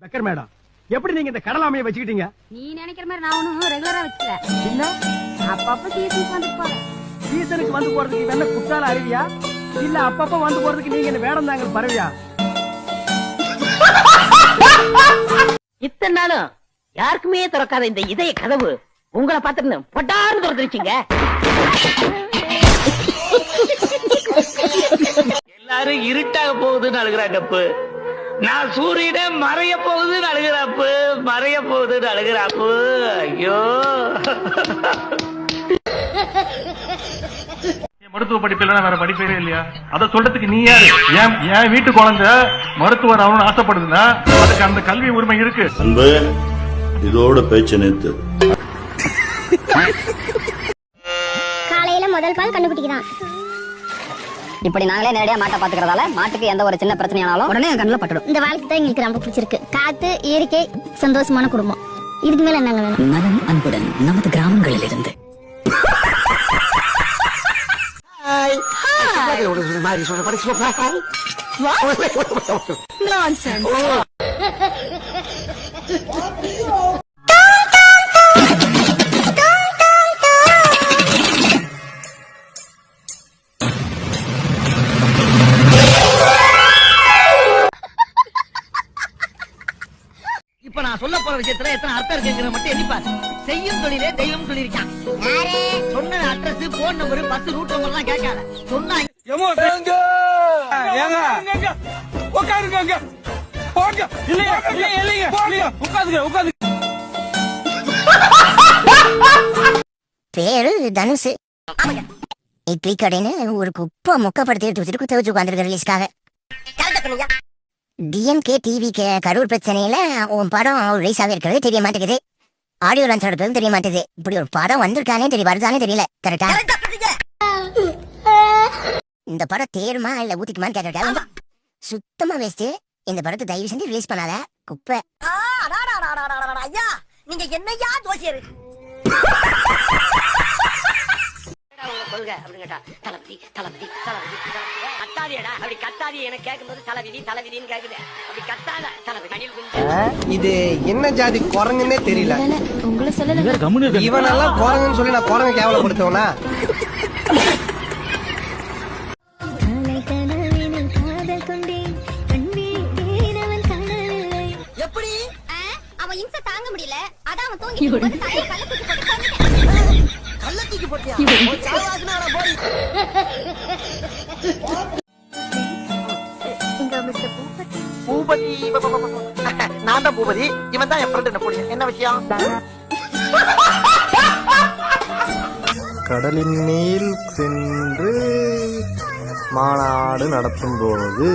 Beggar madam. எப்படி நீங்க இந்த கடலாமையை வச்சுக்கிட்டீங்க? நீ நினைக்கிற மாதிரி நான் ஒன்னும் ரெகுலரா வச்சுக்கல. அப்பப்ப சீசனுக்கு வந்து போறேன். சீசனுக்கு வந்து போறதுக்கு இவன் என்ன குற்றால அருவியா? இல்ல அப்பப்ப வந்து போறதுக்கு நீங்க என்ன வேடம் தாங்க பரவியா? இத்தனை நாளும் யாருக்குமே திறக்காத இந்த இதய கதவு உங்களை பார்த்துட்டு பட்டாரு திறந்துருச்சுங்க எல்லாரும் இருட்டாக போகுதுன்னு அழுகிறாங்கப்பு நான் சூரியனே மறைய போகுதுன்னு அழுகிறாப்பு மறைய போகுதுன்னு அழுகிறாப்பு. ஐயோ. மருத்துவ படிப்பு இல்லைன்னா வேற படிப்பே இல்லையா? அத சொல்றதுக்கு நீ யாரு? என் என் வீட்டு குழந்தை மருத்துவர் ஆகணும்னு ஆசைப்படுதுன்னா அதுக்கு அந்த கல்வி உரிமை இருக்கு. அன்பு இதோட பேச்சு நிறுத்து. காலையில முதல் பால் கண்டுபிடிக்கிறான் இப்படி நாங்களே நேரடியா மாட்டை பாத்துக்கிறதால மாட்டுக்கு எந்த ஒரு சின்ன பிரச்சனையானாலும் உடனே கண்ணுல பட்டுடும். இந்த வாழ்க்கை தான் எங்களுக்கு ரொம்ப பிடிச்சிருக்கு. காத்து இயற்கை சந்தோஷமான குடும்பம். இதுக்கு மேல என்னங்க வேணும்? நலம் அன்புடன் நமது கிராமங்களில் இருந்து நான் சொல்ல போற விஷயத்துல எத்தனை அர்த்தம் இருக்குங்கிறத மட்டும் எண்ணிப்பாரு செய்யும் தொழிலே தெய்வம் சொல்லியிருக்கான். சொன்ன address phone number bus route number எல்லாம் கேட்காத. சொன்னா பேரு தனுஷ் இட்லி கடைன்னு ஒரு குப்பை முக்கப்படுத்தி எடுத்து வச்சுட்டு குத்த வச்சு உட்காந்துருக்க ரிலீஸ்க்காக டிஎம்கே டிவி கரூர் பிரச்சனையில உன் படம் ரிலீஸ் ஆகிருக்கிறது தெரிய மாட்டேங்குது. ஆடியோ லான்ச் நடக்கிறது தெரிய மாட்டேங்குது. இப்படி ஒரு படம் வந்திருக்கானே தெரிய வருதானே தெரியல. கரெக்டா இந்த படம் தேருமா இல்ல ஊத்திக்குமான்னு கேட்டுட்டா சுத்தமா வேஸ்ட் இந்த படத்தை தயவு செஞ்சு ரிலீஸ் பண்ணாத. குப்பை. ஐயா நீங்க என்னையா ஜோசியர்? கொள்கை அப்படின்னு கேட்டா தளபதி தளபதி தளபதி கத்தாதியடா அப்படி கத்தாதி எனக்கு கேட்கும்போது தலைவிதி தலைவிதின்னு கேக்குது. அப்படி கத்தாத தளபதி அணில் குஞ்சு. இது என்ன ஜாதி குரங்குன்னே தெரியல. உங்களை சொல்லல. இவனெல்லாம் குரங்குன்னு சொல்லி நான் குரங்கு கேவலப்படுத்துவனா? எப்படி? அவன் இம்சை தாங்க முடியல. அதான் அவன் தூங்கி பூபதி. நான் தான் பூபதி. இவன் தான் என் ஃப்ரெண்ட் என்ன போடுங்க என்ன விஷயம்? கடலின் மேல் சென்று மாநாடு நடத்தும் போது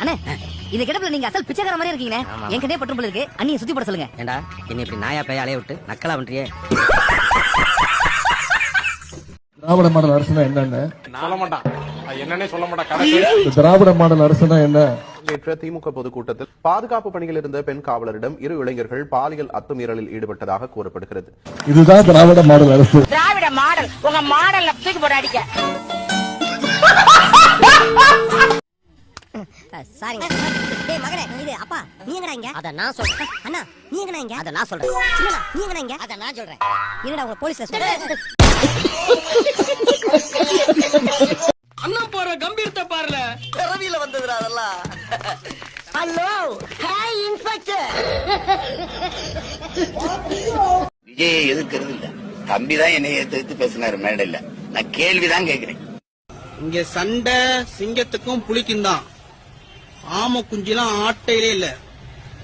அண்ணே இது கிடப்புல நீங்க அசல் பிச்சைக்கார மாதிரி இருக்கீங்க என் கண்டே பட்டும் போல இருக்கு. அண்ணியை சுத்தி போட சொல்லுங்க. ஏண்டா என்ன இப்படி நாயா பேய அலைய விட்டு நக்கலா பண்றியே? திராவிட மாடல் அரசுனா என்னன்னு? சொல்ல மாட்டான். என்னன்னே சொல்ல மாட்டான் திராவிட மாடல் அரசுனா என்ன? நேற்று திமுக பொதுக்கூட்டத்தில் பாதுகாப்பு பணியில் இருந்த பெண் காவலரிடம் இரு இளைஞர்கள் பாலியல் அத்துமீறலில் ஈடுபட்டதாக கூறப்படுகிறது. இதுதான் திராவிட மாடல் அரசு. திராவிட மாடல் உங்க மாடல்ல தூக்கி போட அடிக்க. சாரிங்க டேய் மகனே இது அப்பா நீ எங்கடா இங்க? அத நான் சொல்றேன். அண்ணா நீ எங்கடா இங்க? அத நான் சொல்றேன். சின்னடா நீ எங்கடா இங்க? அத நான் சொல்றேன். உங்க போலீஸ்ல சொல்றேன் கம்பீரத்தை பாருல. பிறவியில வந்ததுடா அதெல்லாம். ஹலோ ஹாய் இன்ஸ்பெக்டர் விஜயை எதிர்க்கிறது இல்ல. தம்பிதான் என்னை எடுத்து எடுத்து பேசினாரு மேடையில. நான் கேள்விதான் கேக்குறேன் இங்க சண்டை சிங்கத்துக்கும் புலிக்கும் தான். ஆம குஞ்சிலாம் ஆட்டையிலே இல்ல.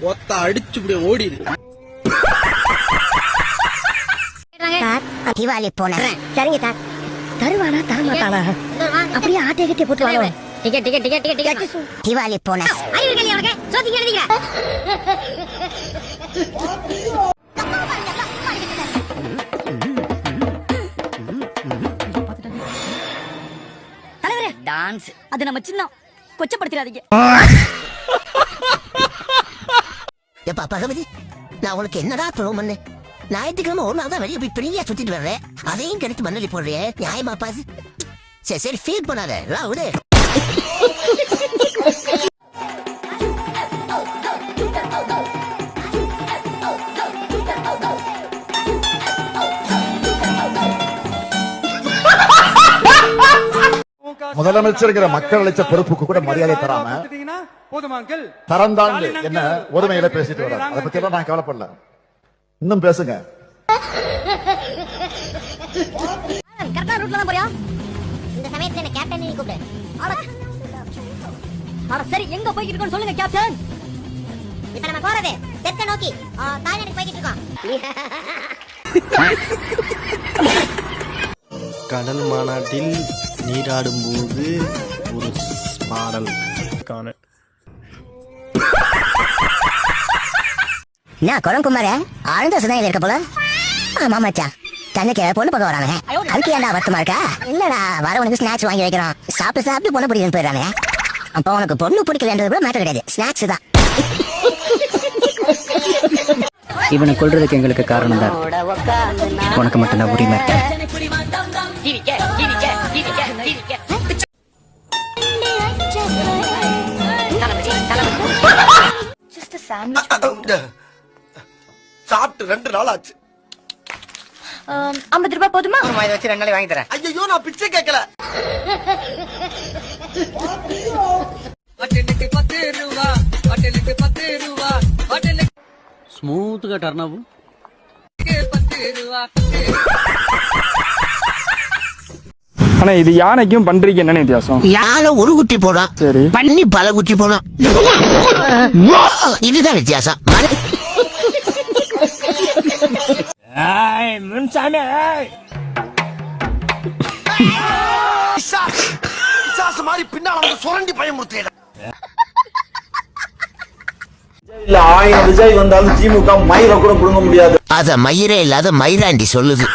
ஒத்த அடிச்சு இப்படி ஓடிடு. தீபாவளி போனேன். சரிங்க சார். தருவானா? தரமாட்டானா அப்படியே ஆட்டை கிட்டே போட்டு வாங்க ticket ticket ticket ticket ticket. Deepavali போனேன் அறிவு இருக்கலையா உனக்கு? சோதிங்க எழுதிங்க தலைவரே டான்ஸ். அது நம்ம சின்ன கொச்சப்படுத்திடாதீங்க. எப்பா பகவதி நான் உனக்கு என்னடா ப்ரோ பண்ணு ஞாயிற்றுக்கிழமை ஒரு நாள் தான் வெளியே போய் பிரியா சுத்திட்டு வர்றேன். அதையும் கிடைத்து மண்ணலி போடுறே. நியாயமா பாசு சரி சரி ஃபீல் பண்ணாத. விடு. முதலமைச்சருங்கிற மக்கள் அளிச்ச பொறுப்புக்கு கூட மரியாதை தராம தரந்தாண்டு என்ன உரிமையில பேசிட்டு வர்றாரு அதை பத்தி எல்லாம் நான் கவலைப்படல. இன்னும் பேசுங்க. கரெக்டா ரூட்ல தான் போறியா? இந்த சமயத்துல என்ன கேப்டன் நீ கூப்பிடு. சரி எங்க போய்கிட்டு இருக்கோம்னு சொல்லுங்க கேப்டன் இப்ப நம்ம போறது தெற்க நோக்கி. ஆ, தாய்நாட்டுக்கு போய்கிட்டு இருக்கோம். கடல் மாநாட்டில் நீராடும் போது ஒரு பாடல். காண நான் குரங்குமார ஆழ்ந்த சிந்தனையில் இருக்க போல. ஆமா மச்சான். தன்னைக்கு பொண்ணு பார்க்க வராங்க அதுக்கு ஏன்டா வருத்தமா இருக்கா? இல்லடா வரவனுக்கு ஸ்நாக்ஸ் வாங்கி வைக்கிறோம் சாப்பிட்டு சாப்பிட்டு பொண்ணு பிடிக்கணும்னு போயிடுறாங்க அப்போ உனக்கு பொண்ணு பிடிக்கலன்றது கூட மேட்டர் கிடையாது. ஸ்நாக்ஸ் தான். இவனை கொல்றதுக்கு எங்களுக்கு காரணம் தான் உனக்கு மட்டும்தான் உரிமை இருக்கு சாப்பிட்டு ரெண்டு நாள் ஆச்சு. ஐம்பது ரூபாய் போதுமா? இதை வச்சு ரெண்டு நாளைக்கு வாங்கி தரேன். ஐயோ நான் பிச்சை கேட்கல. స్మూత్గా టర్న్ అవ్వు ஆனா இது யானைக்கும் பன்றிக்கு என்ன வித்தியாசம்? யானை ஒரு குட்டி போடும் சரி. பண்ணி பல குட்டி போடும் இதுதான் வித்தியாசம். பிசாசு மாதிரி பின்னால வந்து சுரண்டி பயமுறுத்தேன் இல்ல ஆயிரம் விஜய் வந்தாலும் திமுக மயிரை கூட புடுங்க முடியாது. அத மயிரே இல்லாத மயிராண்டி சொல்லுது.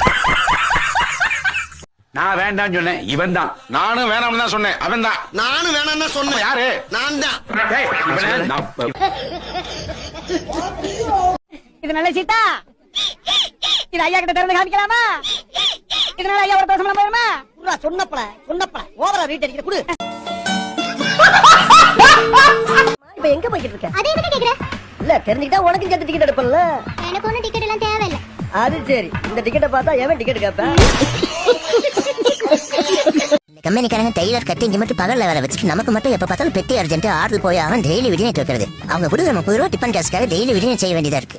நான் வேண்டாம் சொன்னேன் இவன் தான் நானும் வேணாம் தான் சொன்னேன் அவன் தான் நானும் வேணாம்னு சொன்னேன். யாரு? நான் தான் இது நல்ல சீட்டா? இது ஐயா கிட்ட திறந்து காமிக்கலாமா? இதனால ஐயா ஒரு தோசம் போயிருமா? புறா சொன்னப்பல சொன்னப்பல. ஓவரா ரீட் அடிக்கிற குடு. இப்ப எங்க போய்கிட்டு இருக்க? அதே எதுக்கு கேக்குற? இல்ல தெரிஞ்சுக்கிட்டா உனக்கு சேர்த்து டிக்கெட் எடுப்பல எனக்கு ஒன்னும் டிக்கெட் எல்லாம் தேவையில்லை. அது சரி. இந்த டிக்கெட்டை பார்த்தா எவன் டிக்கெட் கேட்பேன் கம்பெனிக்காரங்க டெய்லர் கட்டி இங்க மட்டும் பகல்ல வேலை வச்சுட்டு நமக்கு மட்டும் எப்ப பார்த்தாலும் பெட்டி அர்ஜென்ட் ஆர்டர் போய் அவன் டெய்லி விடிய வைக்கிறது அவங்க கொடுக்குற முப்பது ரூபா டிஃபன் காசுக்காக டெய்லி விடிய செய்ய வேண்டியதா இருக்கு.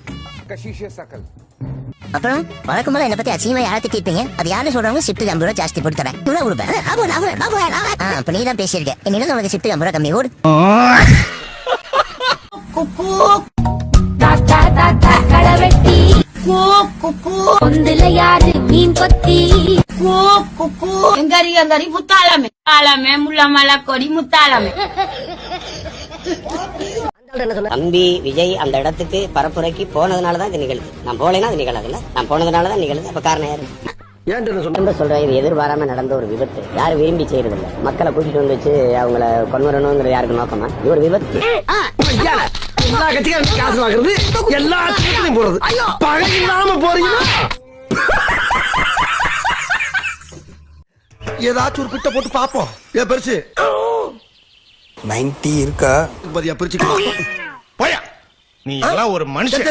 அப்புறம் வழக்கம் போல என்ன பத்தி அசிங்கமா யாரை திட்டிருப்பீங்க? அது யாரும் சொல்றாங்க ஷிஃப்ட் ஐம்பது ரூபா ஜாஸ்தி போட்டு தரேன். இவ்வளவு கொடுப்பேன். அப்ப நீ தான் பேசியிருக்க. என்னிடம் உனக்கு ஷிஃப்ட் ஐம்பது ரூபா கம்மி ஓடு. யாரு மீன் கொத்தி? எங்கரி எங்கரி முத்தாளமே. ஆளமே முள்ளமல கொடி முத்தாளமே. தம்பி விஜய் அந்த இடத்துக்கு பரப்புரைக்கு போனதுனால தான் இது நிகழுது. நான் போலேன்னா அது நிகழாதுல்ல. நான் போனதுனால தான் நிகழுது. அப்ப காரணம் யாரு? ஏன் சொல்றேன்? இது எதிர்பாராம நடந்த ஒரு விபத்து. யாரும் விரும்பி செய்யறது இல்ல மக்களை கூட்டிட்டு வந்து வச்சு அவங்கள கொண்டுவரணுங்கிற யாருக்கு நோக்கமா? இது ஒரு விபத்து. எல்லா கட்சிக்காரும் காசு வாங்குறது எல்லா கட்சிகளையும் போறது. பகை இல்லாம போறீங்கன்னா ஏதாச்சும் ஒரு பிட்ட போட்டு பாப்போம் ஏ பெருசு. நைன்டி இருக்கா? பதியா பிரிச்சுக்கலாம் போயா. நீ எல்லாம் ஒரு மனுஷன்.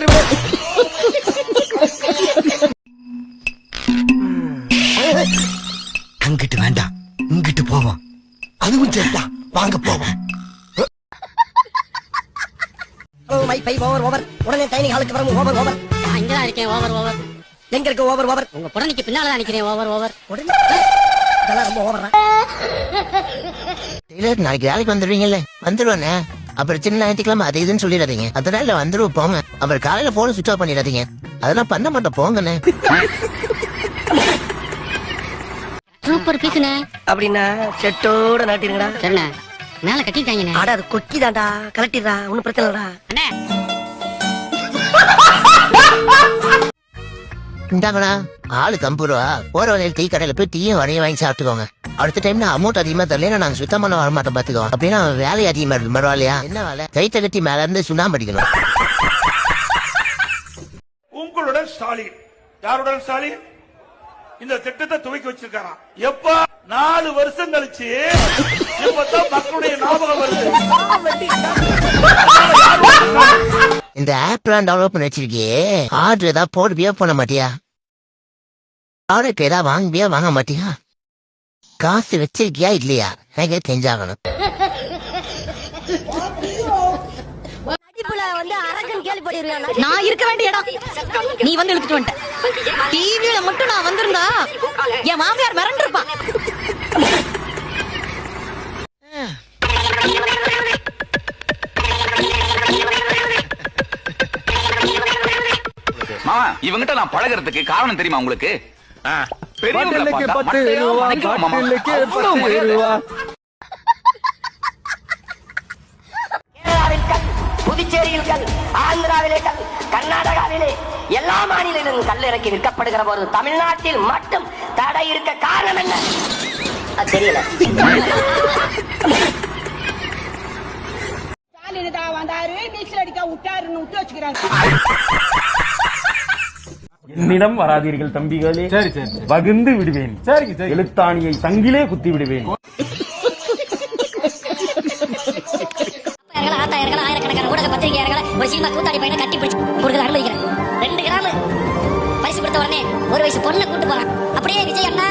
அங்கிட்டு வேண்டாம். இங்கிட்டு போவோம். அதுவும் சரிதான் வாங்க போவோம். Hello my bye over over உடனே டைனிங் ஹாலுக்கு வரணும் ஓவர் ஓவர் இங்கதான் இருக்கேன் ஓவர் ஓவர் எங்க இருக்கு ஓவர் ஓவர் உங்க புடனைக்கு பின்னால தான் நிக்கிறேன் ஓவர் ஓவர் உடனே இதெல்லாம் ரொம்ப ஓவர் டெய்லர் நாளைக்கு வேலைக்கு வந்துடுவீங்கல்ல? வந்துருவானே அப்புறம் சின்ன ஞாயிற்றுக்கிழமை அது இதுன்னு சொல்லிடாதீங்க. அதனால வந்துருவோம் போங்க. அப்புறம் காலையில போன சுவிச் ஆஃப் பண்ணிடாதீங்க. அதெல்லாம் பண்ண மாட்டோம் போங்கண்ணே. சூப்பர் பீஸ்னே அப்படின்னா செட்டோட நாட்டிருங்கடா. சரிண்ணே. மேல கட்டிட்டாங்கண்ணே. அட அது கொக்கி தான்டா கலட்டிடுறா. ஒன்னும் பிரச்சனை இல்லடா. அண்ணே. இந்தாங்கண்ணா. ஆளு கம்பு ரூபா போற வழியில் டீ கடையில போய் டீயும் வரையும் வாங்கி சாப்பிட்டுக்கோங்க. அடுத்த டைம் நான் அமௌண்ட் அதிகமா தரல நாங்க சுத்தம் பண்ண வர மாட்டோம் பாத்துக்கோ அப்படின்னா வேலை அதிகமா இருக்கு பரவாயில்லையா என்ன வேலை? கைத்த கட்டி மேல இருந்து சுண்ணாம்பு அடிக்கணும். உங்களுடன் ஸ்டாலின். யாருடன் ஸ்டாலின்? இந்த திட்டத்தை துவக்கி வச்சிருக்காராம் எப்ப நாலு வருஷம் கழிச்சு இப்பதான் மக்களுடைய ஞாபகம் வருது. இந்த ஆப்லாம் டவுன்லோட் பண்ணி வச்சிருக்கியே. ஆர்டர் ஏதாவது போடுவியா பண்ண மாட்டியா? ப்ராடக்ட் ஏதாவது வாங்குவியா வாங்க மாட்டியா? காசு வச்சிருக்கியா இல்லையா? எனக்கு தெரிஞ்சாகணும். நான் இருக்க வேண்டிய இடம். நீ வந்து இழுத்துட்டு வந்துட்ட. டிவியில மட்டும் நான் வந்திருந்தா என் மாமியார் மிரண்டிருப்பான் இவங்கிட்ட நான் பழகுறதுக்கு காரணம் தெரியுமா உங்களுக்கு? புதுச்சேரியில் கல் ஆந்திராவிலே கல் கர்நாடகாவிலே எல்லா மாநிலங்களிலும் கல் இறக்கி விற்கப்படுகிற போது தமிழ்நாட்டில் மட்டும் தடை இருக்க காரணம் என்ன? அது தெரியல. என்னிடம் வராதீர்கள் தம்பிகளே. சரி சரி வகுந்து விடுவேன். சரி சரி எழுத்தாணியை சங்கிலே குத்தி விடுவேன். ஆயிரங்களா, ஆத்தாயிரங்களா, ஆயிரக்கணக்கான ஊடக பத்திரிகையாளர்களை ஒரு சினிமா கூத்தாடி பையனை கட்டி பிடிச்சு கொடுக்குறது அனுமதிக்கிறேன் ரெண்டு கிராம். பரிசு கொடுத்த உடனே ஒரு வயசு பொண்ணை கூட்டு போறான். அப்படியே விஜய் அண்ணா.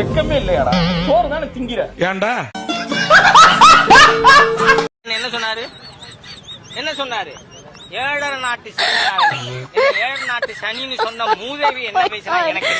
வெக்கமே இல்லையாடா. சோறு தானே திங்கிற என்ன சொன்னாரு? என்ன சொன்னாரு? ஏழரை நாட்டு சனி ஏழு நாட்டு சனின்னு சொன்ன மூதேவி என்ன பேசுறாங்க எனக்கு